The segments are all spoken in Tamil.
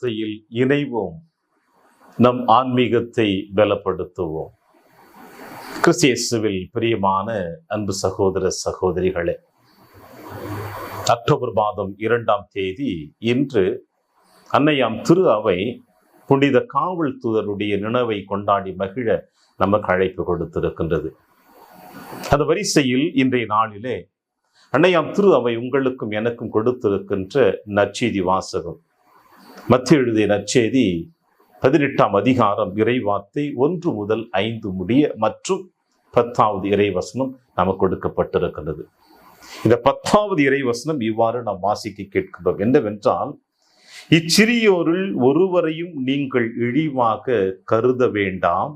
வார்த்தையில் இணைவோம். நம் ஆன்மீகத்தை பலப்படுத்துவோம். கிறிஸ்தியேசுவில் பிரியமான அன்பு சகோதர சகோதரிகளே அக்டோபர் மாதம் இரண்டாம் தேதி இன்று அன்னையாம் திரு அவை புனித காவல் தூதருடைய நினைவை கொண்டாடி மகிழ நமக்கு அழைப்பு கொடுத்திருக்கின்றது. அந்த வரிசையில் இன்றைய நாளிலே அன்னையாம் திரு அவை உங்களுக்கும் எனக்கும் கொடுத்திருக்கின்ற நச்சீதி வாசகம். மத்திய எழுதிய நற்செய்தி பதினெட்டாம் அதிகாரம் இறைவார்த்தை ஒன்று முதல் ஐந்து முடிய மற்றும் பத்தாவது இறைவசனம் நமக்கு கொடுக்கப்பட்டிருக்கிறது இந்த பத்தாவது இறைவசனம் இவ்வாறு நாம் வாசிக்க கேட்கின்றோம். என்னவென்றால் இச்சிறியோரில் ஒருவரையும் நீங்கள் இழிவாக கருத வேண்டாம்.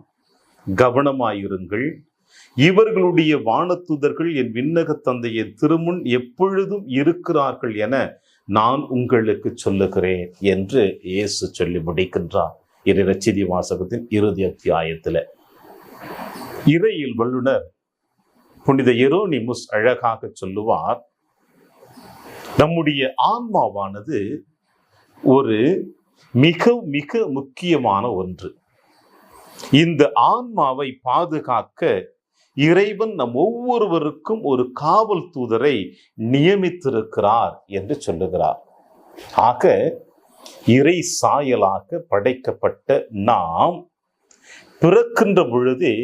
கவனமாயிருங்கள். இவர்களுடைய வானத்துதர்கள் என் விண்ணக தந்தையின் திருமுன் எப்பொழுதும் இருக்கிறார்கள் என நான் உங்களுக்கு சொல்லுகிறேன் என்று இயேசு சொல்லி முடிக்கின்றார். இறை ரச்சிதி வாசகத்தின் இறுதி அத்தியாயத்தில். இறையில் வல்லுனர் புனித எரோனிமுஸ் அழகாக சொல்லுவார் நம்முடைய ஆன்மாவானது ஒரு மிக மிக முக்கியமான ஒன்று. இந்த ஆன்மாவை பாதுகாக்க இறைவன் நம் ஒவ்வொருவருக்கும் ஒரு காவல் தூதரை நியமித்திருக்கிறார் என்று சொல்லுகிறார். ஆக இறை சாயலாக படைக்கப்பட்ட நாம் பிறக்கின்ற பொழுதே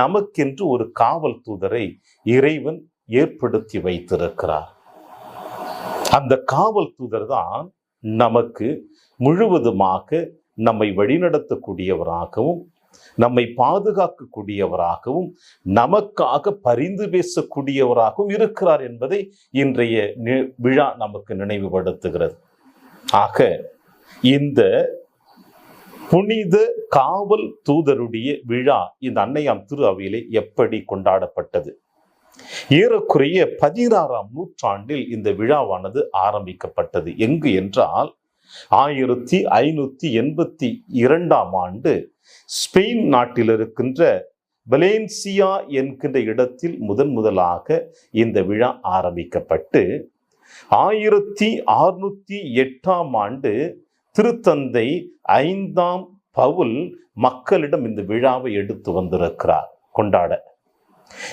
நமக்கென்று ஒரு காவல் தூதரை இறைவன் ஏற்படுத்தி வைத்திருக்கிறார். அந்த காவல் தூதர் தான் நமக்கு முழுவதுமாக நம்மை வழிநடத்தக்கூடியவராகவும் நம்மை பாதுகாக்கக்கூடியவராகவும் நமக்காக பரிந்து பேசக்கூடியவராகவும் இருக்கிறார் என்பதை இன்றைய விழா நமக்கு நினைவுபடுத்துகிறது. ஆக இந்த புனித காவல் தூதருடைய விழா இந்த அன்னையாம் திரு அவையிலே எப்படி கொண்டாடப்பட்டது? ஏறக்குறைய பதினாறாம் நூற்றாண்டில் இந்த விழாவானது ஆரம்பிக்கப்பட்டது. எங்கு என்றால் ஆயிரத்தி ஐநூத்தி எண்பத்தி இரண்டாம் ஆண்டு ஸ்பெயின் நாட்டில் இருக்கின்ற வலேன்சியா என்கின்ற இடத்தில் முதன் முதலாக இந்த விழா ஆரம்பிக்கப்பட்டு ஆயிரத்தி அறுநூத்தி எட்டாம் ஆண்டு திருத்தந்தை ஐந்தாம் பவுல் மக்களிடம் இந்த விழாவை எடுத்து வந்திருக்கிறார் கொண்டாட.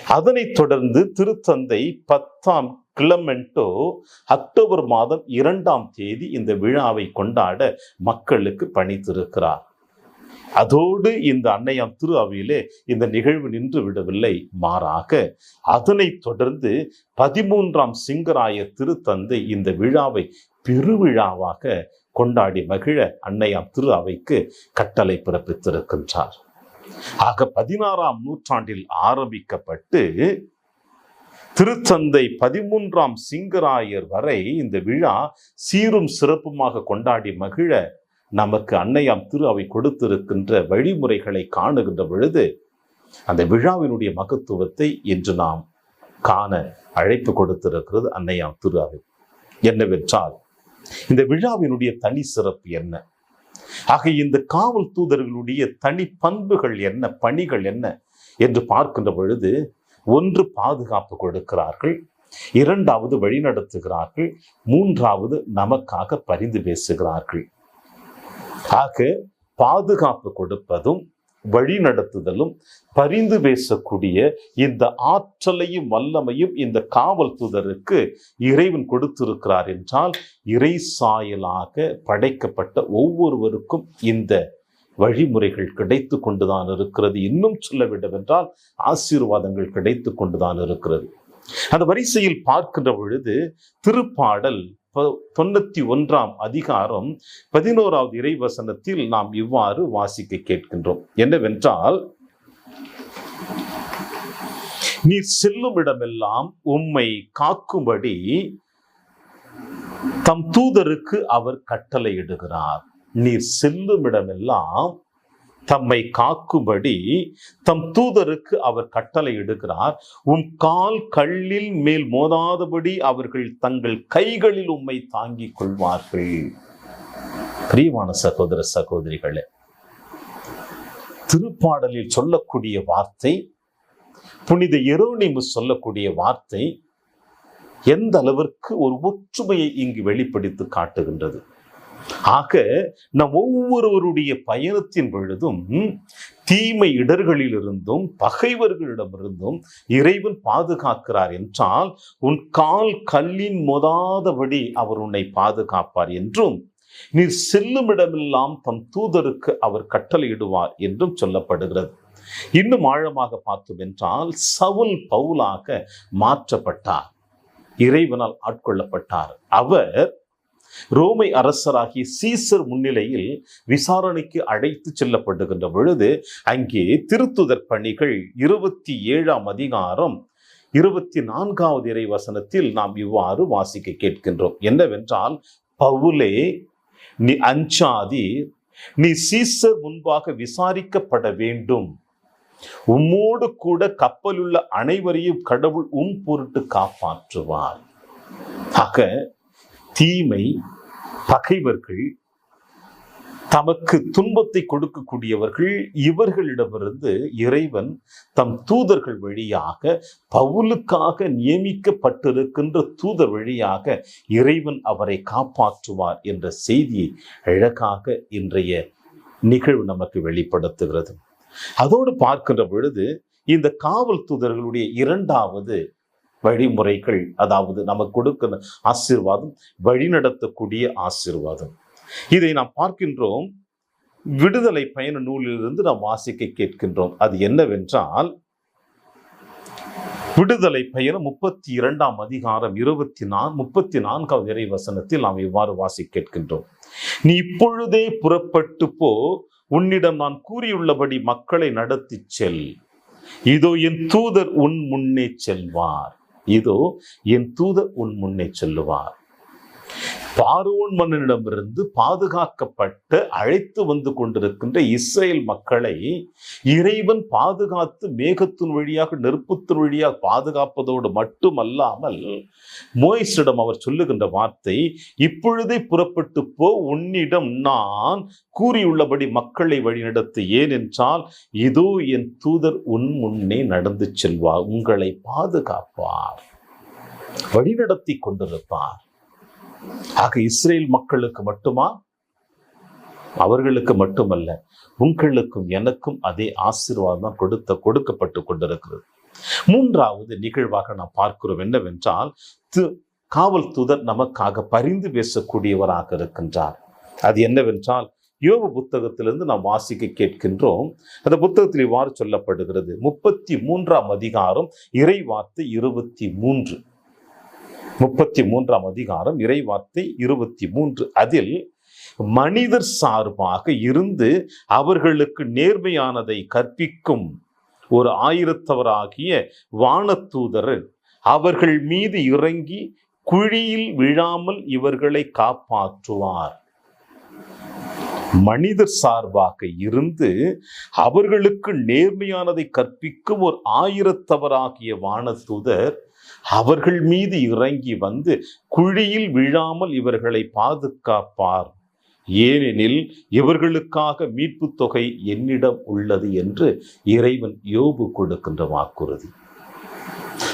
அதனைத் தொடர்ந்து திருத்தந்தை பத்தாம் கிளமெண்டோ அக்டோபர் மாதம் இரண்டாம் தேதி இந்த விழாவை கொண்டாட மக்களுக்கு பணித்திருக்கிறார். அதோடு இந்த அன்னையாம் திரு அவையிலே இந்த நிகழ்வு நின்று விடவில்லை. மாறாக அதனைத் தொடர்ந்து பதிமூன்றாம் சிங்கராய திருத்தந்தை இந்த விழாவை பெருவிழாவாக கொண்டாடி மகிழ அன்னையாம் திரு அவைக்கு கட்டளை பிறப்பித்திருக்கின்றார். ஆக பதினாறாம் நூற்றாண்டில் ஆரம்பிக்கப்பட்டு திருச்சந்தை பதிமூன்றாம் சிங்கராயர் வரை இந்த விழா சீரும் சிறப்புமாக கொண்டாடி மகிழ நமக்கு அன்னையாம் திரு அவை கொடுத்திருக்கின்ற வழிமுறைகளை காணுகின்ற பொழுது அந்த விழாவினுடைய மகத்துவத்தை இன்று நாம் காண அழைப்பு கொடுத்திருக்கிறது அன்னையாம் திரு அவை. என்னவென்றால் இந்த விழாவினுடைய தனி சிறப்பு என்ன? ஆக இந்த காவல் தூதர்களுடைய தனி பண்புகள் என்ன பணிகள் என்ன என்று பார்க்கின்ற பொழுது ஒன்று பாதுகாப்பு கொடுக்கிறார்கள் இரண்டாவது வழிநடத்துகிறார்கள் மூன்றாவது நமக்காக பரிந்து பேசுகிறார்கள். ஆக பாதுகாப்பு கொடுப்பதும் வழிநடத்துதலும் பரிந்து பேசக்கூடிய இந்த ஆற்றலையும் வல்லமையும் இந்த காவல் தூதருக்கு இறைவன் கொடுத்திருக்கிறார் என்றால் இறை சாயலாக படைக்கப்பட்ட ஒவ்வொருவருக்கும் இந்த வழிமுறைகள் கிடைத்து கொண்டுதான் இருக்கிறது. இன்னும் சொல்ல வேண்டும் என்றால் ஆசீர்வாதங்கள் கிடைத்து கொண்டுதான் இருக்கிறது. அந்த வரிசையில் பார்க்கின்ற பொழுது திருப்பாடல் தொண்ணூத்தி ஒன்றாம் அதிகாரம் பதினோராவது இறைவசனத்தில் நாம் இவ்வாறு வாசிக்க கேட்கின்றோம். என்னவென்றால் நீர் செல்லும் இடமெல்லாம் உம்மை காக்கும்படி தம் தூதருக்கு அவர் கட்டளையிடுகிறார். நீர் செல்லும் இடமெல்லாம் தம்மை காக்கும்படி தம் தூதருக்கு அவர் கட்டளை எடுக்கிறார் உம் கால் கல்லில் மேல் மோதாதபடி அவர்கள் தங்கள் கைகளில் உம்மை தாங்கிக் கொள்வார்கள். பிரியமான சகோதர சகோதரிகளே திருப்பாடலில் சொல்லக்கூடிய வார்த்தை புனித எரோனிமு சொல்லக்கூடிய வார்த்தை எந்த அளவிற்கு ஒரு ஒற்றுமையை இங்கு வெளிப்படுத்தி காட்டுகின்றது? ஆக நம் ஒவ்வொருவருடைய பயணத்தின் பொழுதும் தீமை இடர்களிலிருந்தும் பகைவர்களிடமிருந்தும் இறைவன் பாதுகாக்கிறார் என்றால் உன் கால் கல்லின் மொதாதபடி அவர் உன்னை பாதுகாப்பார் என்றும் நீர் செல்லும் இடமெல்லாம் தம் தூதருக்கு அவர் கட்டளையிடுவார் என்றும் சொல்லப்படுகிறது. இன்னும் ஆழமாக பார்த்தோம் என்றால் சவுல் பவுலாக மாற்றப்பட்டார். இறைவனால் ஆட்கொள்ளப்பட்டார். அவர் ரோமை அரசராகிய சீசர் முன்னிலையில் விசாரணைக்கு அழைத்து செல்லப்படுகின்ற பொழுது அங்கே திருத்துதர் பணிகள் இருபத்தி ஏழாம் அதிகாரம் இருபத்தி நான்காவது இறை வசனத்தில் நாம் இவ்வாறு வாசிக்க கேட்கின்றோம். என்னவென்றால் பவுலே நீ அஞ்சாதீர் நீ சீசர் முன்பாக விசாரிக்கப்பட வேண்டும். உம்மோடு கூட கப்பலுள்ள அனைவரையும் கடவுள் உம் பொருட்டு காப்பாற்றுவார். ஆக தீமை பகைவர்கள் தமக்கு துன்பத்தை கொடுக்கக்கூடியவர்கள் இவர்களிடமிருந்து இறைவன் தம் தூதர்கள் வழியாக பவுலுக்காக நியமிக்கப்பட்டிருக்கின்ற தூதர் வழியாக இறைவன் அவரை காப்பாற்றுவார் என்ற செய்தியை அழகாக இன்றைய நிகழ்வு நமக்கு வெளிப்படுத்துகிறது. அதோடு பார்க்கின்ற பொழுது இந்த காவல் தூதர்களுடைய இரண்டாவது வழிமுறைகள் அதாவது நமக்கு கொடுக்கிற ஆசீர்வாதம் வழிநடத்தக்கூடிய ஆசீர்வாதம். இதை நாம் பார்க்கின்றோம். விடுதலை பயண நூலிலிருந்து நாம் வாசிக்க கேட்கின்றோம். அது என்னவென்றால் விடுதலை பயணம் முப்பத்தி இரண்டாம் அதிகாரம் இருபத்தி நான் முப்பத்தி நான்காவது இறை வசனத்தில் நாம் இவ்வாறு வாசி கேட்கின்றோம். நீ இப்பொழுதே புறப்பட்டு போ. உன்னிடம் நான் கூறியுள்ளபடி மக்களை நடத்திச் செல். இதோ என் தூதர் உன் முன்னே செல்வார். இதோ என் தூதர் உன் முன்னே செல்லுவார். பார்வோன் மன்னனிடமிருந்து பாதுகாக்கப்பட்டு அழைத்து வந்து கொண்டிருக்கின்ற இஸ்ரேல் மக்களை இறைவன் பாதுகாத்து மேகத்தின் வழியாக நெருப்புத்தின் வழியாக பாதுகாப்பதோடு மட்டுமல்லாமல் மோயிஸிடம் அவர் சொல்லுகின்ற வார்த்தை இப்பொழுதே புறப்பட்டு போ உன்னிடம் நான் கூறியுள்ளபடி மக்களை வழிநடத்து. ஏனென்றால் இதோ என் தூதர் உன் முன்னே நடந்து செல்வார் உங்களை பாதுகாப்பார் வழிநடத்தி கொண்டிருப்பார். ஆக இஸ்ரேல் மக்களுக்கு மட்டுமா? அவர்களுக்கு மட்டுமல்ல உங்களுக்கும் எனக்கும் அதே ஆசீர்வாதம் தான் கொடுத்த கொடுக்கப்பட்டு கொண்டிருக்கிறது. மூன்றாவது நிகழ்வாக நாம் பார்க்கிறோம் என்னவென்றால் து- காவல் தூதர் நமக்காக பரிந்து பேசக்கூடியவராக இருக்கின்றார். அது என்னவென்றால் யோக புத்தகத்திலிருந்து நாம் வாசிக்க கேட்கின்றோம் அந்த புத்தகத்தில் இவ்வாறு சொல்லப்படுகிறது முப்பத்தி மூன்றாம் அதிகாரம் இறைவார்த்தை இருபத்தி மூன்று. முப்பத்தி மூன்றாம் அதிகாரம் இறைவார்த்தை இருபத்தி மூன்று அதில் மனிதர் சார்பாக இருந்து அவர்களுக்கு நேர்மையானதை கற்பிக்கும் ஒரு ஆயிரத்தவராகிய வானத்தூதர் அவர்கள் மீது இறங்கி குழியில் விழாமல் இவர்களை காப்பாற்றுவார். மனிதர் சார்பாக இருந்து அவர்களுக்கு நேர்மையானதை கற்பிக்கும் ஒரு ஆயிரத்தவராகிய வானதூதர் அவர்கள் மீது இறங்கி வந்து குழியில் விழாமல் இவர்களை பாதுகாப்பார். ஏனெனில் இவர்களுக்காக மீட்புத் தொகை என்னிடம் உள்ளது என்று இறைவன் யோபு கொடுக்கின்ற வாக்குறுதி.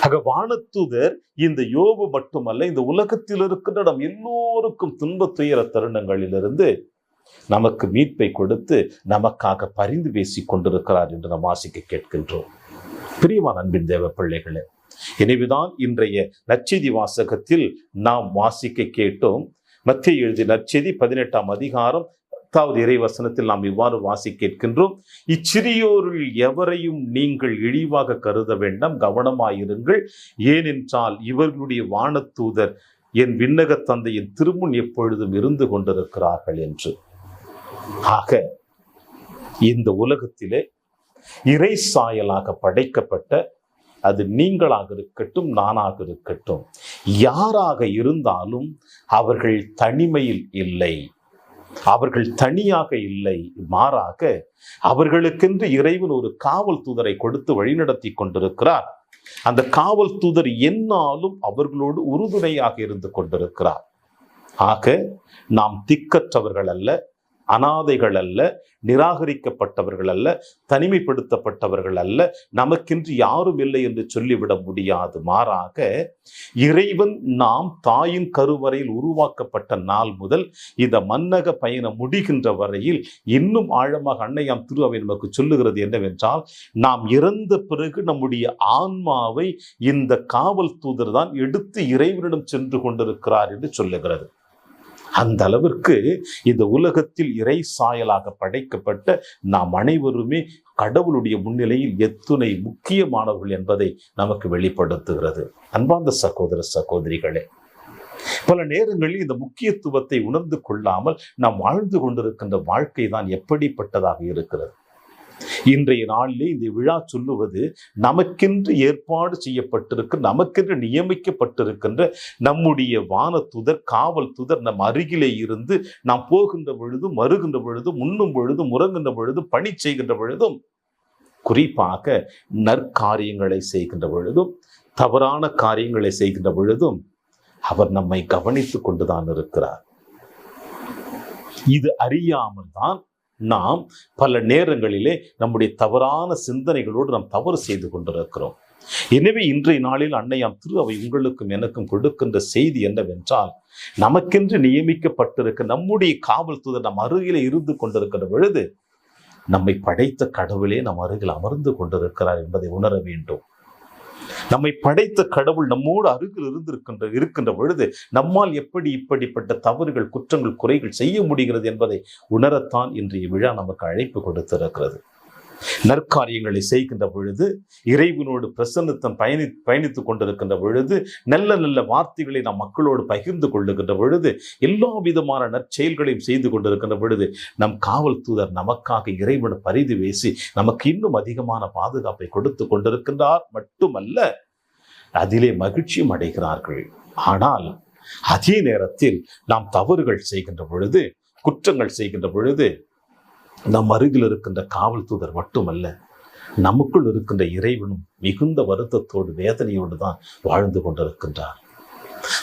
ஆக வானத்தூதர் இந்த யோபு மட்டுமல்ல இந்த உலகத்தில் இருக்கின்ற நம் எல்லோருக்கும் துன்பத்துயர தருணங்களிலிருந்து நமக்கு மீட்பை கொடுத்து நமக்காக பரிந்து பேசிக் கொண்டிருக்கிறார் என்று நாம் வாசிக்க கேட்கின்றோம். பிரியமான அன்பின் தேவ பிள்ளைகளே எனவேதான் இன்றைய நற்செய்தி வாசகத்தில் நாம் வாசிக்க கேட்டோம். மத்திய எழுதிய நற்செய்தி பதினெட்டாம் அதிகாரம் பத்தாவது இறை வசனத்தில் நாம் இவ்வாறு வாசி கேட்கின்றோம். இச்சிறியோரில் எவரையும் நீங்கள் இழிவாக கருத வேண்டாம் கவனமாயிருங்கள். ஏனென்றால் இவர்களுடைய வானத்தூதர் என் விண்ணக தந்தையின் திருமுன் எப்பொழுதும் இருந்து கொண்டிருக்கிறார்கள் என்று. ஆக இந்த உலகத்திலே இறை சாயலாக படைக்கப்பட்ட அது நீங்களாக இருக்கட்டும் நானாக இருக்கட்டும் யாராக இருந்தாலும் அவர்கள் தனிமையில் இல்லை. அவர்கள் தனியாக இல்லை. மாறாக அவர்களுக்கென்று இறைவன் ஒரு காவல் தூதரை கொடுத்து வழிநடத்தி கொண்டிருக்கிறார். அந்த காவல் தூதர் என்னாலும் அவர்களோடு உறுதுணையாக இருந்து கொண்டிருக்கிறார். ஆக நாம் திக்கற்றவர்கள் அல்ல அனாதைகள் அல்ல நிராகரிக்கப்பட்டவர்கள் அல்ல தனிமைப்படுத்தப்பட்டவர்கள் அல்ல நமக்கென்று யாரும் இல்லை என்று சொல்லிவிட முடியாது. மாறாக இறைவன் நாம் தாயின் கருவறையில் உருவாக்கப்பட்ட நாள் முதல் இந்த மன்னக பயணம் முடிகின்ற வரையில் இன்னும் ஆழமாக அன்னையாம் திருவாவை நமக்கு சொல்லுகிறது என்னவென்றால் நாம் இறந்த பிறகு நம்முடைய ஆன்மாவை இந்த காவல் தூதர் தான் எடுத்து இறைவனிடம் சென்று கொண்டிருக்கிறார் என்று சொல்லுகிறது. அந்த அளவிற்கு இந்த உலகத்தில் இறை சாயலாக படைக்கப்பட்ட நாம் அனைவருமே கடவுளுடைய முன்னிலையில் எத்துணை முக்கியமானவர்கள் என்பதை நமக்கு வெளிப்படுத்துகிறது. அன்பார்ந்த சகோதர சகோதரிகளே பல நேரங்களில் இந்த முக்கியத்துவத்தை உணர்ந்து கொள்ளாமல் நாம் வாழ்ந்து கொண்டிருக்கின்ற வாழ்க்கை தான் எப்படிப்பட்டதாக இருக்கிறது? இன்றைய நாளிலே இந்த விழா சொல்லுவது நமக்கென்று ஏற்பாடு செய்யப்பட்டிருக்கு நமக்கென்று நியமிக்கப்பட்டிருக்கின்ற நம்முடைய வான துதர் காவல் துதர் நம் அருகிலே இருந்து நாம் போகின்ற பொழுதும் மறுகின்ற பொழுதும் உண்ணும் பொழுதும் உறங்குகின்ற பொழுதும் பணி செய்கின்ற பொழுதும் குறிப்பாக நற்காரியங்களை செய்கின்ற பொழுதும் தவறான காரியங்களை செய்கின்ற பொழுதும் அவர் நம்மை கவனித்துக் கொண்டுதான் இருக்கிறார். இது அறியாமல் தான் நாம் பல நேரங்களிலே நம்முடைய தவறான சிந்தனைகளோடு நாம் தவறு செய்து கொண்டிருக்கிறோம். எனவே இன்றைய நாளில் அன்னையாம் திரு அவை உங்களுக்கும் எனக்கும் கொடுக்கின்ற செய்தி என்னவென்றால் நமக்கென்று நியமிக்கப்பட்டிருக்க நம்முடைய காவல்துறை நம் அருகிலே இருந்து கொண்டிருக்கிற பொழுது நம்மை படைத்த கடவுளே நம் அருகில் அமர்ந்து கொண்டிருக்கிறார் என்பதை உணர வேண்டும். நம்மை படைத்த கடவுள் நம்மோடு அருகில் இருந்திருக்கின்ற இருக்கின்ற பொழுது நம்மால் எப்படி இப்படிப்பட்ட தவறுகள் குற்றங்கள் குறைகள் செய்ய முடிகிறது என்பதை உணரத்தான் இன்றைய விழா நமக்கு அழைப்பு கொடுத்திருக்கிறது. நற்காரியங்களை செய்கின்ற பொழுது இறைவனோடு பிரசன்னத்தம் பயணி பயணித்துக் கொண்டிருக்கின்ற பொழுது நல்ல நல்ல வார்த்தைகளை நாம் மக்களோடு பகிர்ந்து கொள்ளுகின்ற பொழுது எல்லா விதமான நற்செயல்களையும் செய்து கொண்டிருக்கின்ற பொழுது நம் காவல் தூதர் நமக்காக இறைவன் பரிதி பேசி நமக்கு இன்னும் அதிகமான பாதுகாப்பை கொடுத்து கொண்டிருக்கின்றார் மட்டுமல்ல அதிலே மகிழ்ச்சியும் அடைகிறார்கள். ஆனால் அதே நேரத்தில் நாம் தவறுகள் செய்கின்ற பொழுது குற்றங்கள் செய்கின்ற பொழுது நம் அருகில் இருக்கின்ற காவல் தூதர் மட்டுமல்ல நமக்குள் இருக்கின்ற இறைவனும் மிகுந்த வருத்தத்தோடு வேதனையோடு தான் வாழ்ந்து கொண்டிருக்கின்றார்.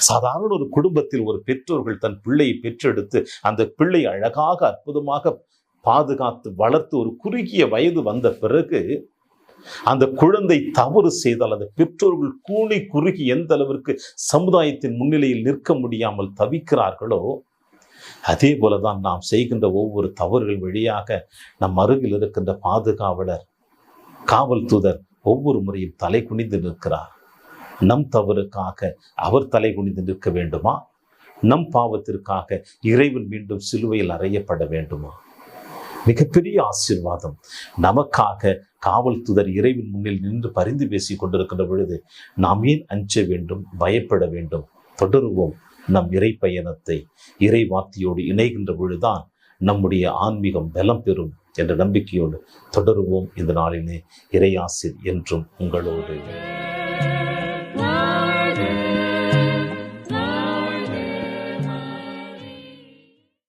சாதாரண ஒரு குடும்பத்தில் ஒரு பெற்றோர்கள் தன் பிள்ளையை பெற்றெடுத்து அந்த பிள்ளை அழகாக அற்புதமாக பாதுகாத்து வளர்த்து ஒரு குறுகிய வயது வந்த பிறகு அந்த குழந்தை தவறு செய்தால் அந்த பெற்றோர்கள் கூணி குறுகி எந்த அளவிற்கு சமுதாயத்தின் முன்னிலையில் நிற்க முடியாமல் தவிக்கிறார்களோ அதே போல தான் நாம் செய்கின்ற ஒவ்வொரு தவறுகள் வழியாக நம் அருகில் இருக்கின்ற பாதுகாவலர் காவல் தூதர் ஒவ்வொரு முறையும் தலை குனிந்து நிற்கிறார். நம் தவறுக்காக அவர் தலை குனிந்து நிற்க வேண்டுமா? நம் பாவத்திற்காக இறைவன் மீண்டும் சிலுவையில் அறையப்பட வேண்டுமா? மிகப்பெரிய ஆசீர்வாதம். நமக்காக காவல் தூதர் இறைவன் முன்னில் நின்று பரிந்து பேசிக் கொண்டிருக்கின்ற பொழுது நாம் ஏன் அஞ்ச வேண்டும் பயப்பட வேண்டும்? தொடருவோம். நம் இறை பயணத்தை இறை வார்த்தையோடு இணைகின்ற பொழுதுதான் நம்முடைய ஆன்மீகம் பலம் பெறும் என்ற நம்பிக்கையோடு தொடருவோம் இந்த நாளிலே இறையாசிர் என்றும் உங்களோடு.